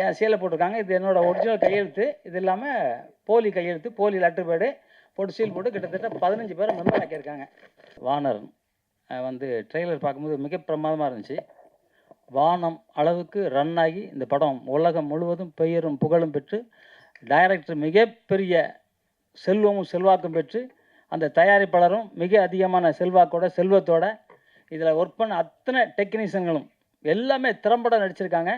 என் சீலை போட்டிருக்காங்க. இது என்னோட ஒரிஜினல் கையெழுத்து. இது இல்லாமல் போலி கையெழுத்து போலி லெட்டர் பேடு போட்டு சீல் போட்டு கிட்டத்தட்ட பதினஞ்சு பேரை மெம்பர் ஆக்கியிருக்காங்க. வானரன் வந்து ட்ரெய்லர் பார்க்கும்போது மிக பிரமாதமாக இருந்துச்சு. வானம் அளவுக்கு ரன் ஆகி இந்த படம் உலகம் முழுவதும் பெயரும் புகழும் பெற்று டைரக்டர் மிகப்பெரிய செல்வமும் செல்வாக்கும் பெற்று அந்த தயாரிப்பாளரும் மிக அதிகமான செல்வாக்கோட செல்வத்தோட இதில் ஒர்க் பண்ண அத்தனை டெக்னீஷியன்களும் எல்லாமே திறம்பட நடிச்சிருக்காங்க.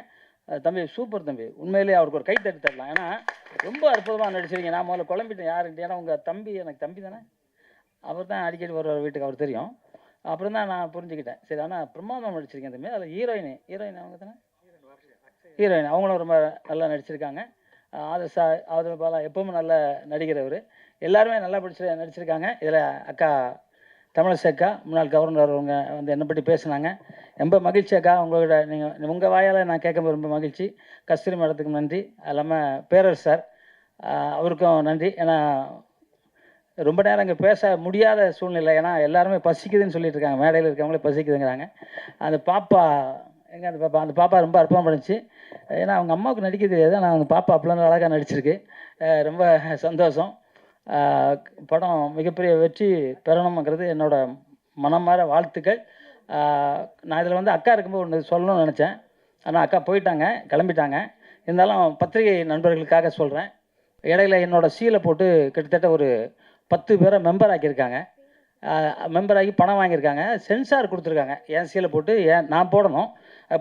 தம்பி சூப்பர் தம்பி. உண்மையிலேயே அவருக்கு ஒரு கை தட்டி தரலாம். ஏன்னா ரொம்ப அற்புதமாக நடிச்சிருக்கீங்க. நான் முதல்ல குழம்பிட்டேன். யாருன்ட்டு ஏன்னா உங்கள் தம்பி எனக்கு தம்பி தானே. அவர் தான் அடிக்கடி வருவார் வீட்டுக்கு. அவர் தெரியும். அப்புறம் தான் நான் புரிஞ்சுக்கிட்டேன். சரி ஆனால் பிரமாதம் நடிச்சிருக்கேன் தம்பி. அதில் ஹீரோயின் ஹீரோயின் அவங்க தானே? ஹீரோயின் அவங்களும் ரொம்ப நல்லா நடிச்சிருக்காங்க. ஆதர்ஷா ஆதர் சா ஆதர் பாலா எப்பவும் நல்ல நடிகர் அவர். எல்லாருமே நல்லா படிச்சு நடிச்சிருக்காங்க. இதில் அக்கா தமிழசேக்கா முன்னாள் கவர்னர் அவங்க வந்து என்னை பற்றி பேசுனாங்க. ரொம்ப மகிழ்ச்சியாக்கா உங்களோட நீங்கள் உங்கள் வாயால் நான் கேட்கும்போது ரொம்ப மகிழ்ச்சி. கஸ்தூரி மேடத்துக்கு நன்றி. அது இல்லாமல் பேரர் சார் அவருக்கும் நன்றி. ஏன்னா ரொம்ப நேரம் இங்கே பேச முடியாத சூழ்நிலை. ஏன்னா எல்லாருமே பசிக்குதுன்னு சொல்லிட்டு இருக்காங்க. மேடையில் இருக்கவங்களே பசிக்குதுங்கிறாங்க. அந்த பாப்பா எங்கே அந்த பாப்பா அந்த பாப்பா ரொம்ப அற்புதம் பண்ணுச்சு. ஏன்னா அவங்க அம்மாவுக்கு நடிக்க தெரியாது ஆனால் அவங்க பாப்பா அப்படிலாம் அழகாக நடிச்சிருக்கு. ரொம்ப சந்தோஷம். படம் மிகப்பெரிய வெற்றி பெறணுங்கிறது என்னோட மனமார வாழ்த்துக்கள். நான் இதில் வந்து அக்கா இருக்கும்போது ஒன்று சொல்லணும்னு நினச்சேன். ஆனால் அக்கா போயிட்டாங்க கிளம்பிட்டாங்க. இருந்தாலும் பத்திரிகை நண்பர்களுக்காக சொல்கிறேன் இடையில என்னோடய சீலை போட்டு கிட்டத்தட்ட ஒரு பத்து பேரை மெம்பர் ஆக்கியிருக்காங்க. மெம்பர் ஆகி பணம் வாங்கியிருக்காங்க. சென்சார் கொடுத்துருக்காங்க. என் சீலை போட்டு ஏன் நான் போடணும்.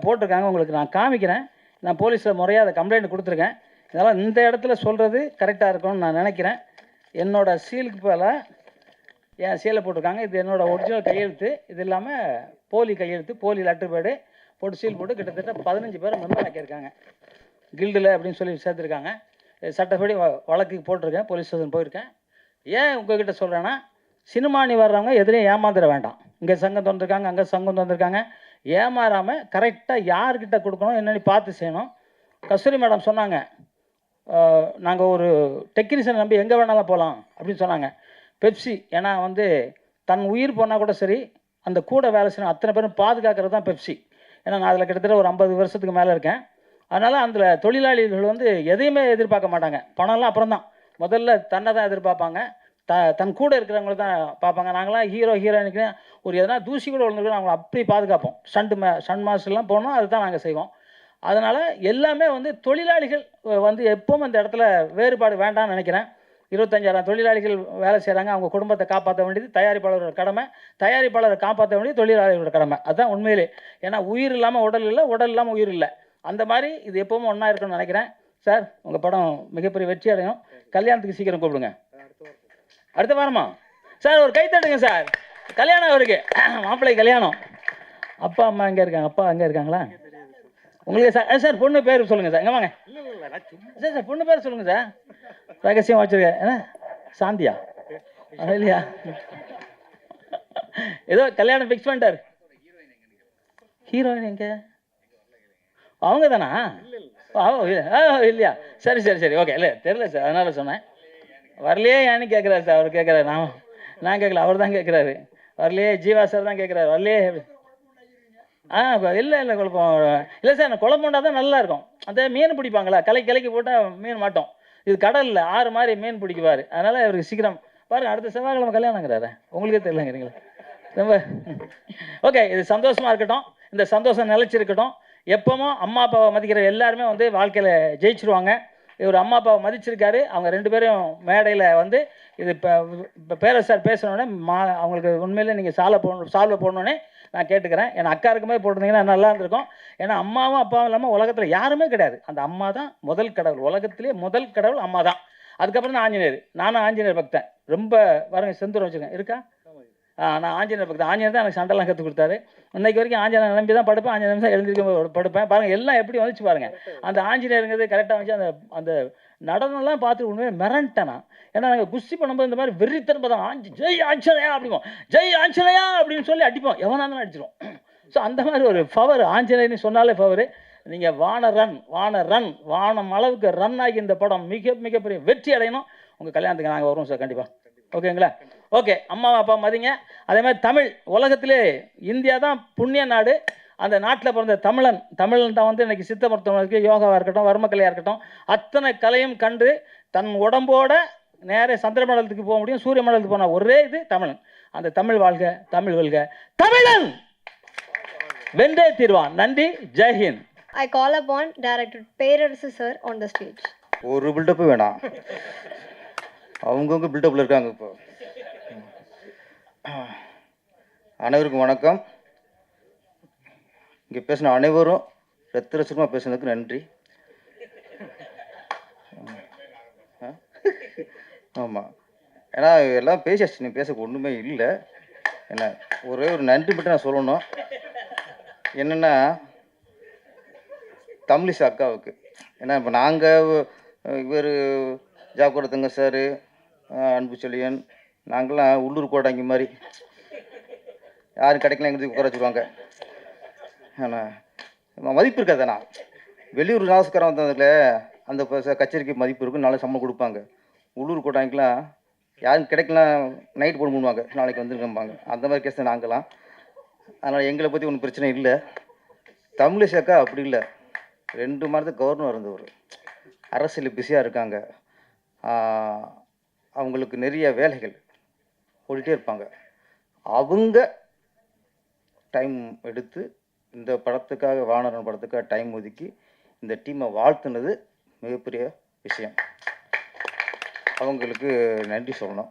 போட்டிருக்காங்க. உங்களுக்கு நான் காமிக்கிறேன். நான் போலீஸில் முறையாக அதை கம்ப்ளைண்ட் கொடுத்துருக்கேன். இதெல்லாம் இந்த இடத்துல சொல்கிறது கரெக்டாக இருக்கும்னு நான் நினைக்கிறேன். என்னோட சீலுக்கு போல என் சீலை போட்டிருக்காங்க. இது என்னோட ஒரிஜினல் கையெழுத்து. இது இல்லாமல் போலி கையெழுத்து போலி லெட்டர் பேடு போட்டு சீல் போட்டு கிட்டத்தட்ட பதினஞ்சு பேர் மெம்பர் ஆக்கியிருக்காங்க. கில்டில் அப்படின்னு சொல்லி சேர்த்துருக்காங்க. சட்டப்படி வ போட்டிருக்கேன். போலீஸ் ஸ்டேஷன் போயிருக்கேன். ஏன் உங்ககிட்ட சொல்கிறேன்னா சினிமானி வர்றவங்க எதுலேயும் ஏமாந்துட வேண்டாம். இங்கே சங்கம் திறந்துருக்காங்க அங்கே சங்கம் திறந்துருக்காங்க. ஏமாறாமல் கரெக்டாக யார்கிட்ட கொடுக்கணும் என்னன்னு பார்த்து செய்யணும். கஸ்தூரி மேடம் சொன்னாங்க நாங்கள் ஒரு டெக்னீஷியன் நம்பி எங்கே வேணாலும் போகலாம் அப்படின்னு சொன்னாங்க. பெப்சி ஏன்னா வந்து தன் உயிர் போனால் கூட சரி அந்த கூட வேலை செய்யணும் அத்தனை பேரும் பாதுகாக்கிறது தான் பெப்சி. ஏன்னா நான் அதில் கிட்டத்தட்ட ஒரு ஐம்பது வருஷத்துக்கு மேலே இருக்கேன். அதனால் அந்த தொழிலாளிகள் வந்து எதையுமே எதிர்பார்க்க மாட்டாங்க. பணம்லாம் அப்புறம் தான். முதல்ல தன்னை தான் எதிர்பார்ப்பாங்க. த தன் கூட இருக்கிறவங்கள தான் பார்ப்பாங்க. நாங்களாம் ஹீரோ ஹீரோயினுக்கு ஒரு எதனா தூசி கூட விழுந்துருக்கு அவங்கள அப்படி பாதுகாப்போம். ஸ்டண்ட் மே ஸ்டண்ட் மாஸ்டர்லாம் போனோம் அதுதான் நாங்கள் செய்வோம். அதனால் எல்லாமே வந்து தொழிலாளிகள் வந்து எப்பவும் அந்த இடத்துல வேறுபாடு வேண்டாம்னு நினைக்கிறேன். இருபத்தஞ்சாயிரம் தொழிலாளிகள் வேலை செய்கிறாங்க அவங்க குடும்பத்தை காப்பாற்ற வேண்டியது தயாரிப்பாளரோட கடமை. தயாரிப்பாளரை காப்பாற்ற வேண்டியது தொழிலாளிகளோட கடமை. அதுதான் உண்மையிலே. ஏன்னா உயிர் இல்லாமல் உடல் இல்லை உடல் இல்லாமல் உயிர் இல்லை. அந்த மாதிரி இது எப்பவும் ஒன்றா இருக்குன்னு நினைக்கிறேன். சார் உங்கள் படம் மிகப்பெரிய வெற்றி அடையும். கல்யாணத்துக்கு சீக்கிரம் கூப்பிடுங்க. அடுத்த வாரமா? சார் ஒரு கை தட்டுங்க சார். கல்யாணம் அவருக்கு. மாப்பிள்ளை கல்யாணம். அப்பா அம்மா எங்கே இருக்காங்க? அப்பா அங்கே இருக்காங்களா? உங்களுக்கு சார் சார் பொண்ணு பேர் சொல்லுங்கள் சார் எங்கே வாங்க. சார் சார் பொண்ணு பேர் சொல்லுங்கள் சார் ரகசியம் வச்சுருக்கேன். என்ன? சாந்தியா? இல்லையா? ஏதோ கல்யாணம் ஃபிக்ஸ் பண்ணிட்டாரு. ஹீரோயின் எங்க? அவங்க தானா இல்லையா? சரி சரி சரி. ஓகே இல்லை தெரியல சார் அதனால சொன்னேன். வரலையே ஏன்னு கேட்குறாரு சார் அவர் கேட்குறாரு நான் நான் கேட்கல அவர் தான் கேட்குறாரு வரலையே ஜீவா சார் தான் கேட்குறாரு வரலையே. ஆ இல்லை இல்லை குழப்பம். இல்லை சார் நான் குழம்புண்டா தான் நல்லா இருக்கும் அந்த மீன் பிடிப்பாங்களா கலை கலைக்கு போட்டால் மீன் மாட்டோம். இது கடலில் ஆறு மாதிரி மீன் பிடிக்குவார். அதனால் இவருக்கு சீக்கிரம் பாருங்க அடுத்த செவ்வாய்க்கிழமை கல்யாணங்கிறாரு. உங்களுக்கே தெரியலங்கிறீங்களா? ரொம்ப ஓகே இது சந்தோஷமாக இருக்கட்டும். இந்த சந்தோஷம் நிலச்சிருக்கட்டும். எப்பவும் அம்மா அப்பாவை மதிக்கிற எல்லாருமே வந்து வாழ்க்கையில் ஜெயிச்சிருவாங்க. இவர் அம்மா அப்பாவை மதிச்சிருக்காரு. அவங்க ரெண்டு பேரும் மேடையில் வந்து இது இப்போ இப்போ பேர சார் பேசுனோடனே மா அவங்களுக்கு உண்மையிலே நீங்கள் சாலை போடணும் சால்வை போடணுன்னே நான் கேட்டுக்கிறேன். ஏன்னா அக்கா இருக்கும்போது போட்டிருந்தீங்கன்னா நல்லா இருந்திருக்கும். ஏன்னா அம்மாவும் அப்பாவும் இல்லாமல் உலகத்தில் யாருமே கிடையாது. அந்த அம்மா தான் முதல் கடவுள். உலகத்திலே முதல் கடவுள் அம்மா தான். அதுக்கப்புறம் தான் ஆஞ்சநேயர். நானும் ஆஞ்சநேயர் பக்தன். ரொம்ப பாருங்க செந்தூரம் வச்சுருக்கேன். இருக்கா? ஆ, நான் ஆஞ்சநேயர் பக்தன். ஆஞ்சநேயர் தான் எனக்கு சண்டைலாம் கற்றுக் கொடுத்தாரு. இன்னைக்கு வரைக்கும் ஆஞ்சநேயர் நம்பி தான் படுப்பேன். ஆஞ்சநேயர் நிமிஷம் எழுந்திருக்க படுப்பேன். பாருங்க எல்லாம் எப்படி வந்துச்சு பாருங்கள் அந்த ஆஞ்சநேயருங்கிறது கரெக்டாக வந்துச்சு. அந்த அந்த நடனம்லாம் பார்த்து உண்மையாக மிரண்டேன். ஏன்னா நாங்கள் குஸ்தி பண்ணும்போது இந்த மாதிரி வெறித்தனமாக தான் ஆஞ்சி ஜெய் ஆஞ்சநேயா அப்படிவோம் ஜெய் ஆஞ்சநேயா அப்படின்னு சொல்லி அடிப்போம். எவனா இருந்தாலும் அடிச்சிடும் ஸோ அந்த மாதிரி ஒரு பவர் ஆஞ்சநேயர்னு சொன்னாலே பவர் நீங்கள் வான ரன் வான ரன் வானம் அளவுக்கு ரன் ஆகி இந்த படம் மிக மிகப்பெரிய வெற்றி அடையணும். உங்கள் கல்யாணத்துக்கு நாங்கள் வருவோம் சார் கண்டிப்பாக ஓகேங்களா ஓகே அம்மா அப்பா மதிங்க. அதே மாதிரி தமிழ் உலகத்திலே இந்தியா தான் புண்ணிய நாடு. அந்த நாட்டில் பிறந்த தமிழன் தமிழன் தான் வந்து இன்னைக்கு சித்த மருத்துவம் இருக்குது யோகாவாக இருக்கட்டும் வர்மக்கலையாக இருக்கட்டும் அத்தனை கலையும் கண்டு தன் உடம்போட நேரே சந்திர மண்டலத்துக்கு போக முடியும் சூரிய மண்டலத்துக்கு போன ஒரே இது தமிழன். அந்த தமிழ் வாழ்க தமிழ் வெல்க. தமிழன்! வென்றே தீர்வான். நன்றி ஜெய்ஹிந்த் I call upon Director Perarasu sir on the stage. ஒரு பில்டப்பு வேணாம். அவங்கவுங்க பில்டப்பில் இருக்காங்க இப்போ. அனைவருக்கும் வணக்கம். இங்கே பேசின அனைவரும் ரத்த ரசமாக பேசுனதுக்கு நன்றி. ஆமாம் ஏன்னா எல்லாம் பேசியாச்சு. நீ பேச ஒன்றுமே இல்லை. என்ன ஒரே ஒரு நன்றி மட்டும் நான் சொல்லணும். என்னென்னா தமிழிசை அக்காவுக்கு. ஏன்னா இப்போ நாங்கள் இவர் ஜாக்கூட தங்க சார் அன்பு செழியன் நாங்களாம் உள்ளூர் கோடாங்கி மாதிரி. யாரும் கிடைக்கல எங்களுக்கு உட்கார வச்சுருவாங்க. ஆனால் மதிப்பு இருக்காதாண்ணா வெளியூர் நாஸ்காரம் வந்ததுல அந்த கச்சேரிக்கு மதிப்பு இருக்கும். நாளைக்கு சம்பளம் கொடுப்பாங்க. உள்ளூர் கோட்டாங்கலாம் யாரும் கிடைக்கலாம் நைட் போட முடிவாங்க. நாளைக்கு வந்துருக்கம்பாங்க அந்த மாதிரி கேஸ் தான் நாங்களாம் அதனால் எங்களை பற்றி ஒன்றும் பிரச்சனை இல்லை. தமிழிசைக்கா அப்படி இல்லை. ரெண்டு மாதத்துக்கு கவர்னர் இருந்தவர். அரசியல் பிஸியாக இருக்காங்க. அவங்களுக்கு நிறைய வேலைகள். ஓடிட்டே இருப்பாங்க. அவங்க டைம் எடுத்து இந்த படத்துக்காக வானரன் படத்துக்காக டைம் ஒதுக்கி இந்த டீமை வாழ்த்துனது மிகப்பெரிய விஷயம். அவங்களுக்கு நன்றி சொல்லணும்.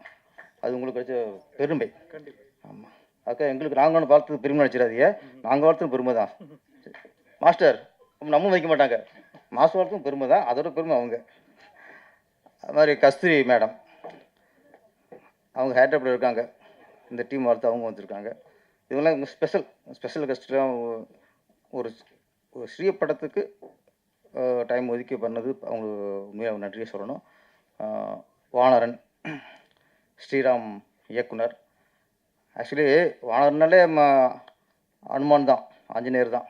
அது உங்களுக்கு கிடைச்ச பெருமை. ஆமாம் அக்கா எங்களுக்கு நாங்கள் ஒன்று பார்த்தது பெருமை நினச்சிடாதீங்க. நாங்கள் வாழ்த்தது பெருமை தான். மாஸ்டர் நம்ம வைக்க மாட்டாங்க. மாஸ்டர் வாழ்த்தும் பெருமை தான். அதோட பெருமை அவங்க. அது மாதிரி கஸ்தூரி மேடம். அவங்க ஹேட்ரப்பில் இருக்காங்க. இந்த டீம் வளர்த்து அவங்க வந்திருக்காங்க. இதெல்லாம் ஸ்பெஷல் ஸ்பெஷல் கெஸ்ட்லாம் ஒரு ஒரு ஸ்ரீய படத்துக்கு டைம் ஒதுக்கி பண்ணது அவங்களுக்கு உண்மையாக நன்றியை சொல்லணும். வானரன் ஸ்ரீராம் இயக்குனர். ஆக்சுவலி வானரனாலே ம அனுமான் தான் ஆஞ்சநேயர் தான்.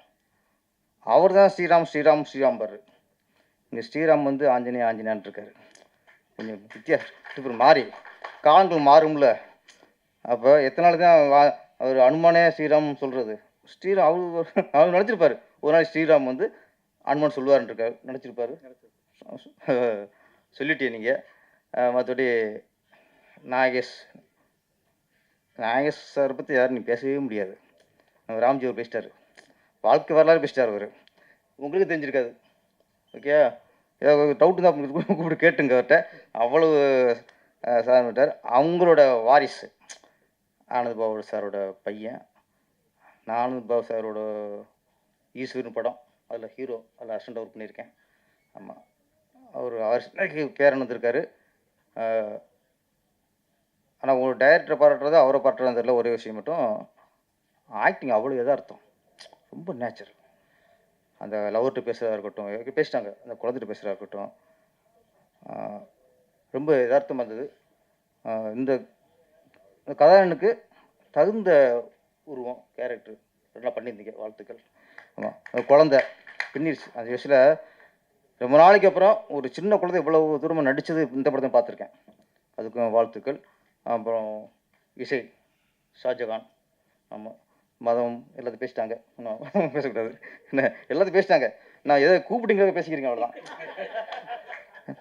அவர் தான் ஸ்ரீராம் ஸ்ரீராம் ஸ்ரீராம்பர். இங்கே ஸ்ரீராம் வந்து ஆஞ்சநேய ஆஞ்சநேயான் இருக்கார். கொஞ்சம் வித்தியாசம் மாறி. காலங்கள் மாறும்ல. அப்போ எத்தனை நாள் தான் வா அவர் அனுமானே ஸ்ரீராம் சொல்கிறது ஸ்ரீராம் அவர் அவர் நினச்சிருப்பாரு ஒரு நாள் ஸ்ரீராம் வந்து அனுமான் சொல்லுவாருன்னு இருக்காரு. நினச்சிருப்பாரு சொல்லிட்டே நீங்கள் மற்றபடி நாகேஷ் நாகேஷ் சார் பற்றி யாரும் நீ பேசவே முடியாது. நம்ம ராம்ஜி அவர் பேசிட்டார். வாழ்க்கை வரலாறு பேசிட்டார் அவர். உங்களுக்கு தெரிஞ்சிருக்காது. ஓகே? ஏதாவது டவுட்டு தான் கூப்பிட்டு கேட்டுங்க அவர்கிட்ட. அவ்வளவு சார் விட்டார். அவங்களோட வாரிசு ஆனந்த் பாபு சாரோட பையன் நான் ஆனந்த் பாபு சாரோட ஈஸ்வரன் படம் அதில் ஹீரோ அதில் அசிஸ்டண்ட் ஒர்க் பண்ணியிருக்கேன். ஆமாம் அவர் அவர் பேரன் வந்திருக்காரு ஆனால் ஒரு டைரக்டரை பாராட்டுறது அவரை பாராட்டுறது தெரியல ஒரே விஷயம் மட்டும் ஆக்டிங் அவ்வளோ யதார்த்தம் ரொம்ப நேச்சுரல் அந்த லவர்கிட்ட பேசுகிறதா இருக்கட்டும் பேசிட்டாங்க அந்த குழந்தைகிட்ட பேசுகிறதா இருக்கட்டும். ரொம்ப யதார்த்தமாக இருந்தது. இந்த இந்த தகுந்த உருவம் கேரக்டர் நல்லா பண்ணியிருந்தீங்க வாழ்த்துக்கள். ஆமாம் குழந்த பின்னிருச்சு. அந்த வயசில் ரொம்ப நாளைக்கு அப்புறம் ஒரு சின்ன குழந்தை இவ்வளவு தூரமாக நடித்தது இந்த படத்தை பார்த்துருக்கேன். அதுக்கும் வாழ்த்துக்கள். அப்புறம் இசை ஷாஜகான் ஆமாம் மதம் எல்லாத்தையும் பேசிட்டாங்க. இன்னும் பேசக்கூடாது. என்ன எல்லாத்தையும் பேசிட்டாங்க. நான் எதை கூப்பிட்டுங்க பேசிக்கிறீங்க அவ்வளோதான்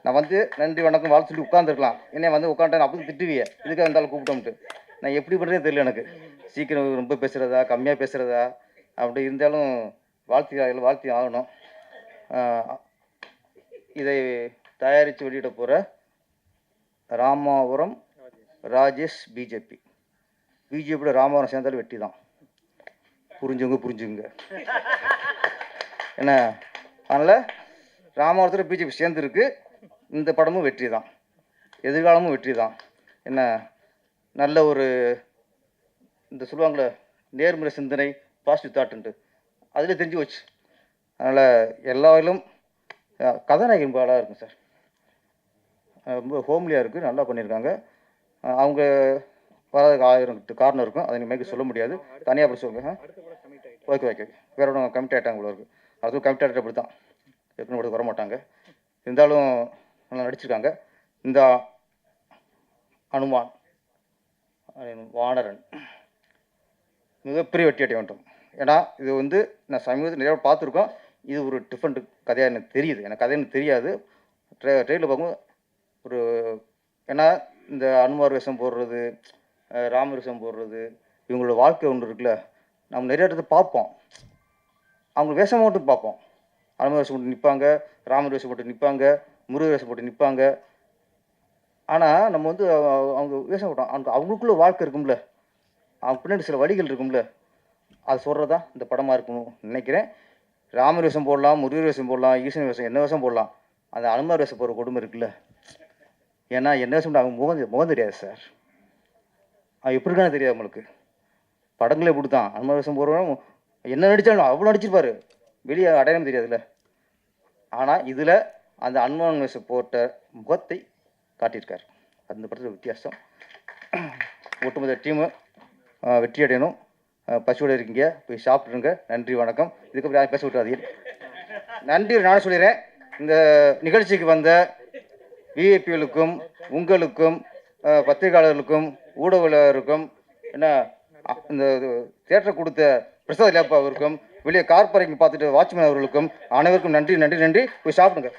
நான் வந்து நன்றி வணக்கம் வாழ்த்து சொல்லி உட்காந்துருக்கலாம் என்ன வந்து உட்காந்துட்டேன் அப்போ திட்டுவிய. இதுக்காக இருந்தாலும் கூப்பிட்டோம்ட்டு நான் எப்படி பண்ணுறதே தெரியல எனக்கு. சீக்கிரம் ரொம்ப பேசுகிறதா கம்மியாக பேசுகிறதா அப்படி இருந்தாலும் வாழ்த்து வாழ்த்தி ஆகணும். இதை தயாரித்து வெளியிட போகிற ராமாபுரம் ராஜேஷ் பிஜேபி. பிஜேபியோட ராமாபுரம் சேர்ந்தாலும் வெட்டி தான். புரிஞ்சுங்க புரிஞ்சுங்க என்ன? அதனால் ராமாவரத்தில் பிஜேபி சேர்ந்துருக்கு. இந்த படமும் வெற்றி தான். எதிர்காலமும் வெற்றி தான். என்ன நல்ல ஒரு இந்த சொல்லுவாங்களே நேர்மறை சிந்தனை பாசிட்டிவ் தாட்டுன்ட்டு அதில் தெரிஞ்சு வச்சு அதனால் எல்லா வகையிலும் கதாநாயகன் பாலாக இருக்கும் சார். ரொம்ப ஹோம்லியாக இருக்குது நல்லா பண்ணியிருக்காங்க அவங்க வராதுக்கு ஆயிரம் காரணம் இருக்கும். அதை நீங்கள் சொல்ல முடியாது. தனியாக அப்படி சொல்லுங்க. ஓகே ஓகே வேற ஒன்றும் கமிட் ஆகிட்டாங்க இருக்கு. அதுவும் கமிட் ஆகிட்டு அப்படி தான் கூட வர மாட்டாங்க இருந்தாலும் நடிச்சிருக்காங்க. இந்த அனுமான் வானரன். மிகப்பெரிய வெட்டி அடைய வேண்டும் ஏன்னா இது வந்து நான் சமீபத்தில் நிறைய பார்த்துருக்கோம். இது ஒரு டிஃப்ரெண்ட் கதையாக எனக்கு தெரியுது. எனக்கு கதை எனக்கு தெரியாது. ட்ரெ ட்ரெயினில் பார்க்கும்போது ஒரு ஏன்னா இந்த அனுமார் வேஷம் போடுறது ராமர் வேஷம் போடுறது இவங்களோட வாழ்க்கை ஒன்று இருக்குல்ல. நம்ம நிறைய இடத்துல பார்ப்போம். அவங்க வேஷம் மட்டும் பார்ப்போம். அனுமார் வேஷம் மட்டும் நிற்பாங்க ராமர் வேஷம் போட்டு நிற்பாங்க முருக வேஷம் போட்டு நிற்பாங்க ஆனால் நம்ம வந்து அவங்க வேஷம் போட்டோம். அவங்க அவங்களுக்குள்ள வாழ்க்கை இருக்கும்ல. அவங்க பின்னாடி சில வழிகள் இருக்கும்ல. அது சொல்கிறதா இந்த படமாக இருக்கணும் நினைக்கிறேன். ராமர் வேஷம் போடலாம் முருகர் வேஷம் போடலாம் ஈசன் வேஷம் என்ன வேஷம் போடலாம். அந்த அனுமார் வேஷம் போகிற கொடுமை இருக்குல்ல. ஏன்னா என்ன வேஷம் அவங்க முகம் முகம் தெரியாது சார். அது எப்படி இருக்கான்னு தெரியாது அவங்களுக்கு படங்களே இப்படி தான் அனுமார் வேஷம் போடுறவங்க என்ன நடித்தாலும் அவ்வளோ நடிச்சிருப்பாரு. வெளியே அடையாளம் தெரியாதுல்ல. ஆனால் இதில் அந்த அனுமான் வேஷம் போட்ட முகத்தை காட்டியிருக்கார். அந்த படத்தில் வித்தியாசம். ஒட்டுமொத்த டீமு வெற்றி அடையணும். பசியோடு இருக்கீங்க. போய் சாப்பிட்ருங்க நன்றி வணக்கம். இதுக்கப்புறம் யாரும் பேச விட்டுறாதீங்க. நன்றி நானும் சொல்லிடுறேன். இந்த நிகழ்ச்சிக்கு வந்த விஐபிகளுக்கும் உங்களுக்கும் பத்திரிகையாளர்களுக்கும் ஊடகங்களுக்கும் என்ன இந்த தேட்டர் கொடுத்த பிரசாத் லேப்பா அவருக்கும் வெளியே கார் பார்க்கிங் பார்த்துட்டு வாட்ச்மேன் அவர்களுக்கும் அனைவருக்கும் நன்றி நன்றி நன்றி. போய் சாப்பிடுங்க.